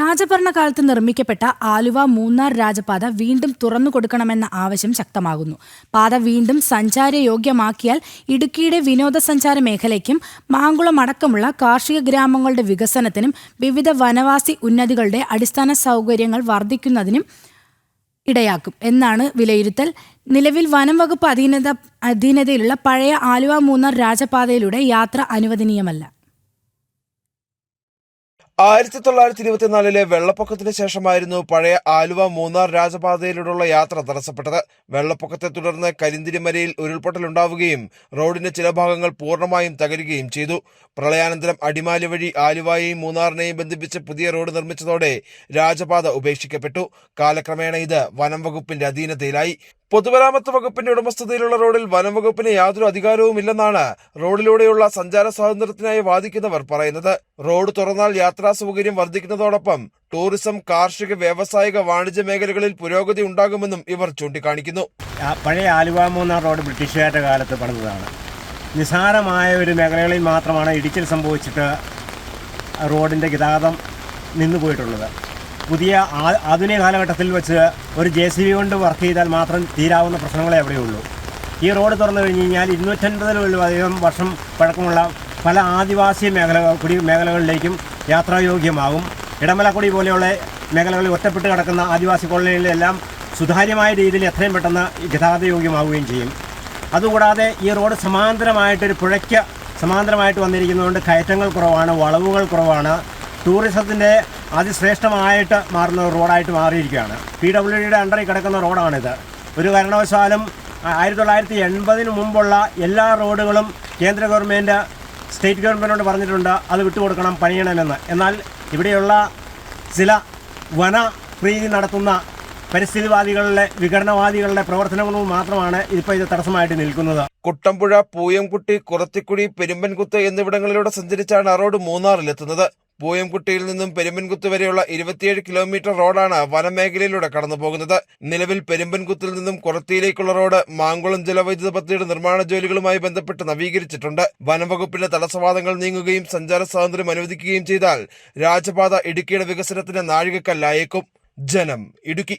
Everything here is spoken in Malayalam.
രാജഭരണകാലത്ത് നിർമ്മിക്കപ്പെട്ട ആലുവ മൂന്നാർ രാജപാത വീണ്ടും തുറന്നു കൊടുക്കണമെന്ന ആവശ്യം ശക്തമാകുന്നു. പാത വീണ്ടും സഞ്ചാരയോഗ്യമാക്കിയാൽ ഇടുക്കിയുടെ വിനോദസഞ്ചാര മേഖലയ്ക്കും മാങ്കുളം അടക്കമുള്ള കാർഷിക ഗ്രാമങ്ങളുടെ വികസനത്തിനും വിവിധ വനവാസി ഉന്നതികളുടെ അടിസ്ഥാന സൗകര്യങ്ങൾ വർദ്ധിക്കുന്നതിനും ഇടയാക്കും എന്നാണ് വിലയിരുത്തൽ. നിലവിൽ വനം വകുപ്പ് അധീനത അധീനതയിലുള്ള പഴയ ആലുവ മൂന്നാർ രാജപാതയിലൂടെ യാത്ര അനുവദനീയമല്ല. ആയിരത്തി തൊള്ളായിരത്തി ഇരുപത്തിനാലിലെ വെള്ളപ്പൊക്കത്തിന് ശേഷമായിരുന്നു പഴയ ആലുവ മൂന്നാർ രാജപാതയിലൂടെയുള്ള യാത്ര തടസ്സപ്പെട്ടത്. വെള്ളപ്പൊക്കത്തെ തുടർന്ന് കരിന്തിരിമലയിൽ ഉരുൾപൊട്ടലുണ്ടാവുകയും റോഡിന്റെ ചില ഭാഗങ്ങൾ പൂർണമായും തകരുകയും ചെയ്തു. പ്രളയാനന്തരം അടിമാലി വഴി ആലുവയെയും മൂന്നാറിനെയും ബന്ധിപ്പിച്ച് പുതിയ റോഡ് നിർമ്മിച്ചതോടെ രാജപാത ഉപേക്ഷിക്കപ്പെട്ടു. കാലക്രമേണ ഇത് വനം വകുപ്പിന്റെ അധീനതയിലായി. പൊതുമരാമത്ത് വകുപ്പിന്റെ ഉടമസ്ഥതയിലുള്ള റോഡിൽ വനം വകുപ്പിന് യാതൊരു അധികാരവുമില്ലെന്നാണ് റോഡിലൂടെയുള്ള സഞ്ചാര സ്വാതന്ത്ര്യത്തിനായി വാദിക്കുന്നവർ പറയുന്നത്. റോഡ് തുറന്നാൽ യാത്രാ സൗകര്യം വർദ്ധിക്കുന്നതോടൊപ്പം ടൂറിസം കാർഷിക വ്യാവസായിക വാണിജ്യ മേഖലകളിൽ പുരോഗതി ഉണ്ടാകുമെന്നും ഇവർ ചൂണ്ടിക്കാണിക്കുന്നു. പഴയ ആലുവ മൂന്നാർ റോഡ് ബ്രിട്ടീഷുകാരുടെ കാലത്ത് പണിതാണ് നിസാരമായ ഒരു മേഖലകളിൽ മാത്രമാണ് ഇടിച്ചിൽ സംഭവിച്ചിട്ട് റോഡിന്റെ ഗതാഗതം നിന്നു പോയിട്ടുള്ളത് പുതിയ ആധുനിക കാലഘട്ടത്തിൽ വെച്ച് ഒരു ജെ സി ബി കൊണ്ട് വർക്ക് ചെയ്താൽ മാത്രം തീരാവുന്ന പ്രശ്നങ്ങളെ അവിടെയുള്ളൂ. ഈ റോഡ് തുറന്നു കഴിഞ്ഞ് കഴിഞ്ഞാൽ ഇരുന്നൂറ്റൻപതിലധികം വർഷം പഴക്കമുള്ള പല ആദിവാസി മേഖല കുടി മേഖലകളിലേക്കും യാത്രായോഗ്യമാകും ഇടമലക്കുടി പോലെയുള്ള മേഖലകളിൽ ഒറ്റപ്പെട്ട് കിടക്കുന്ന ആദിവാസി കോളനികളിലെല്ലാം സുതാര്യമായ രീതിയിൽ എത്രയും പെട്ടെന്ന് ഗതാഗതയോഗ്യമാവുകയും ചെയ്യും. അതുകൂടാതെ ഈ റോഡ് സമാന്തരമായിട്ടൊരു പുഴയ്ക്ക് സമാന്തരമായിട്ട് വന്നിരിക്കുന്നതുകൊണ്ട് കയറ്റങ്ങൾ കുറവാണ് വളവുകൾ കുറവാണ്. ടൂറിസത്തിന്റെ അതിശ്രേഷ്ഠമായിട്ട് മാറുന്ന റോഡായിട്ട് മാറിയിരിക്കുകയാണ്. പി ഡബ്ല്യു ഡിയുടെ അണ്ടറിൽ കിടക്കുന്ന റോഡാണിത്. ഒരു കാരണവശാലും ആയിരത്തി തൊള്ളായിരത്തി എൺപതിന് മുമ്പുള്ള എല്ലാ റോഡുകളും കേന്ദ്ര ഗവൺമെന്റ് സ്റ്റേറ്റ് ഗവൺമെന്റിനോട് പറഞ്ഞിട്ടുണ്ട് അത് വിട്ടുകൊടുക്കണം പണിയണമെന്ന്. എന്നാൽ ഇവിടെയുള്ള ചില വന പ്രീതി നടത്തുന്ന പരിസ്ഥിതിവാദികളുടെ വിഘടനവാദികളുടെ പ്രവർത്തനങ്ങളും മാത്രമാണ് ഇപ്പോൾ ഇത് തടസ്സമായിട്ട് നിൽക്കുന്നത്. കുട്ടമ്പുഴ പൂയംകുട്ടി കുറത്തിക്കുടി പെരുമ്പൻകുത്ത് എന്നിവിടങ്ങളിലൂടെ സഞ്ചരിച്ചാണ് റോഡ് മൂന്നാറിലെത്തുന്നത്. പൂയംകുട്ടിയിൽ നിന്നും പെരുമ്പൻകുത്ത് വരെയുള്ള ഇരുപത്തിയേഴ് കിലോമീറ്റർ റോഡാണ് വനമേഖലയിലൂടെ കടന്നുപോകുന്നത്. നിലവിൽ പെരുമ്പൻകുത്തിൽ നിന്നും കുറത്തിയിലേക്കുള്ള റോഡ് മാങ്കുളം ജലവൈദ്യുത പദ്ധതിയുടെ നിർമ്മാണ ജോലികളുമായി ബന്ധപ്പെട്ട് നവീകരിച്ചിട്ടുണ്ട്. വനംവകുപ്പിന്റെ തടസ്സവാദങ്ങൾ നീങ്ങുകയും സഞ്ചാര സ്വാതന്ത്ര്യം അനുവദിക്കുകയും ചെയ്താൽ രാജപാത ഇടുക്കിയുടെ വികസനത്തിന് നാഴികക്കല്ലായേക്കും. ജനം ഇടുക്കി.